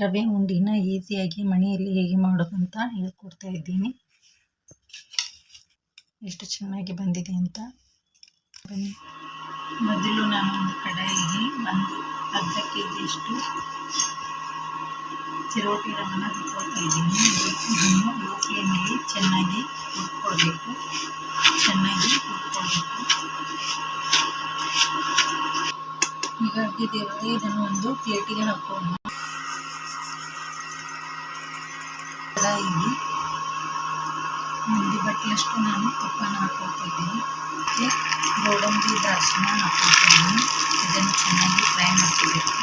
ರವೆ ಉಂಡಿನ ಈಸಿಯಾಗಿ ಮನೆಯಲ್ಲಿ ಹೇಗೆ ಮಾಡೋದು ಅಂತ ಹೇಳ್ಕೊಡ್ತಾ ಇದ್ದೀನಿ. ಎಷ್ಟು ಚೆನ್ನಾಗಿ ಬಂದಿದೆ ಅಂತ. ಬನ್ನಿ. ಮೊದಲು ನಾನು ಒಂದು ಕಡಾಯಿಗೆ ಒಂದು ಅರ್ಧ ಕೆ ಜಿಯಷ್ಟು ಚಿರೋಟಿ ರವನ್ನ ಹಾಕ್ಕೊಳ್ತಾ ಇದ್ದೀನಿ. ಇದನ್ನು ಲೋ ಚೆನ್ನಾಗಿ ಹುರ್ಕೊಳ್ಬೇಕು ಚೆನ್ನಾಗಿ ಹುರ್ಕೊಳ್ಬೇಕು ಅದ್ದಿದ್ದೇವೆ ಇದನ್ನು ಒಂದು ಪ್ಲೇಟಿಗೆ ಹಾಕೋಣ ಕಡಾಯಿಗೆ ಒಂದು ಬಟ್ಟಲಷ್ಟು ನಾನು ತುಪ್ಪನ ಹಾಕೋತಿದ್ದೀನಿ ಮತ್ತು ಗೋಡಂಬಿ ದ್ರಾಕ್ಷಿನ ಹಾಕೋತೀನಿ ಇದನ್ನು ಚೆನ್ನಾಗಿ ಫ್ರೈ ಮಾಡ್ಕೋಬೇಕು.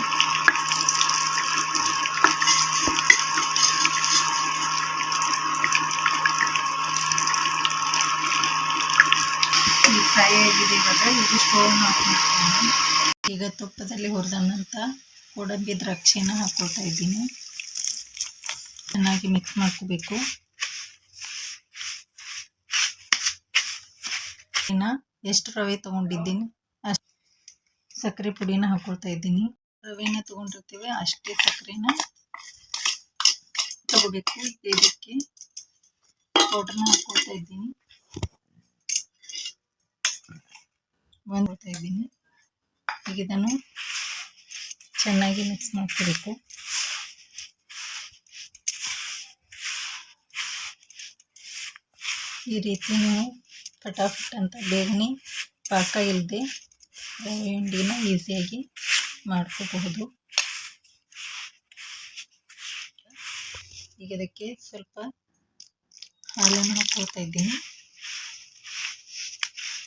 ಫ್ರೈ ಆಗಿದೆ ಇವಾಗ. ಇದು ಸ್ಟೋವ್ ಆಫ್ ಮಾಡ್ತೀನಿ. ಈಗ ತುಪ್ಪದಲ್ಲಿ ಹುರಿದಂಥ ಗೋಡಂಬಿ ದ್ರಾಕ್ಷಿನ ಹಾಕ್ಕೊಳ್ತಾ ಇದ್ದೀನಿ. ಚೆನ್ನಾಗಿ ಮಿಕ್ಸ್ ಮಾಡ್ಕೋಬೇಕು. ಇನ್ನು ಎಷ್ಟು ರವೆ ತೊಗೊಂಡಿದ್ದೀನಿ ಅಷ್ಟು ಸಕ್ಕರೆ ಪುಡಿನ ಹಾಕ್ಕೊಳ್ತಾ ಇದ್ದೀನಿ. ರವೆನ ತೊಗೊಂಡಿರ್ತೀವಿ ಅಷ್ಟೇ ಸಕ್ಕರೆನ. ತಗೋಬೇಕು. ಇದಕ್ಕೆ ಪೌಡರ್ನ ಹಾಕ್ಕೊಳ್ತಾ ಇದ್ದೀನಿ. ಒಂದು ಇದ್ದೀನಿ. ಈಗ ಇದನ್ನು ಚೆನ್ನಾಗಿ ಮಿಕ್ಸ್ ಮಾಡ್ಕೋಬೇಕು. ಈ ರೀತಿ ನೀವು ಫಟಾಫಟ್ ಅಂತ ಬೇಗನೆ ಪಾಕ ಇಲ್ಲದೆ ರವೆ ಉಂಡಿನ ಈಸಿಯಾಗಿ ಮಾಡ್ಕೋಬಹುದು. ಈಗ ಇದಕ್ಕೆ ಸ್ವಲ್ಪ ಹಾಲನ್ನು ಹಾಕೋತಾ ಇದ್ದೀನಿ.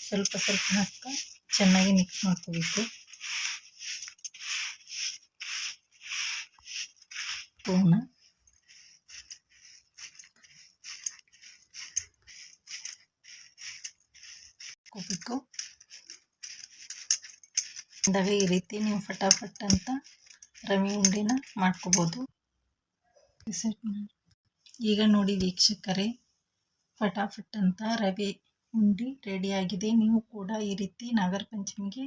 ಸ್ವಲ್ಪ ಸ್ವಲ್ಪ ಹಾಕ್ತಾ ಚೆನ್ನಾಗಿ ಮಿಕ್ಸ್ ಮಾಡ್ಕೋಬೇಕು. ಪೂರ್ಣ. ಹಾಕೋಬೇಕು ಅಂದಾಗ ಈ ರೀತಿ ನೀವು ಫಟಾಫಟ್ ಅಂತ ರವೆ ಉಂಡಿನ ಮಾಡ್ಕೋಬೋದು. ಈಗ ನೋಡಿ ವೀಕ್ಷಕರೇ, ಫಟಾಫಟ್ ಅಂತ ರವೆ ಉಂಡೆ ರೆಡಿಯಾಗಿದೆ ನೀವು ಕೂಡ ಈ ರೀತಿ ನಾಗರ ಪಂಚಮಿಗೆ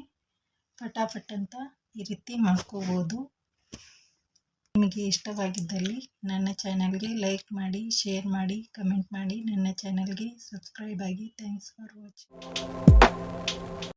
ಫಟಾಫಟ್ ಅಂತ ಈ ರೀತಿ ಮಾಡ್ಕೋಬೋದು. ನಿಮಗೆ ಇಷ್ಟವಾಗಿದ್ದಲ್ಲಿ ನನ್ನ ಚಾನಲ್ಗೆ ಲೈಕ್ ಮಾಡಿ, ಶೇರ್ ಮಾಡಿ, ಕಮೆಂಟ್ ಮಾಡಿ. ನನ್ನ ಚಾನಲ್ಗೆ ಸಬ್ಸ್ಕ್ರೈಬ್ ಆಗಿ. Thanks for watching.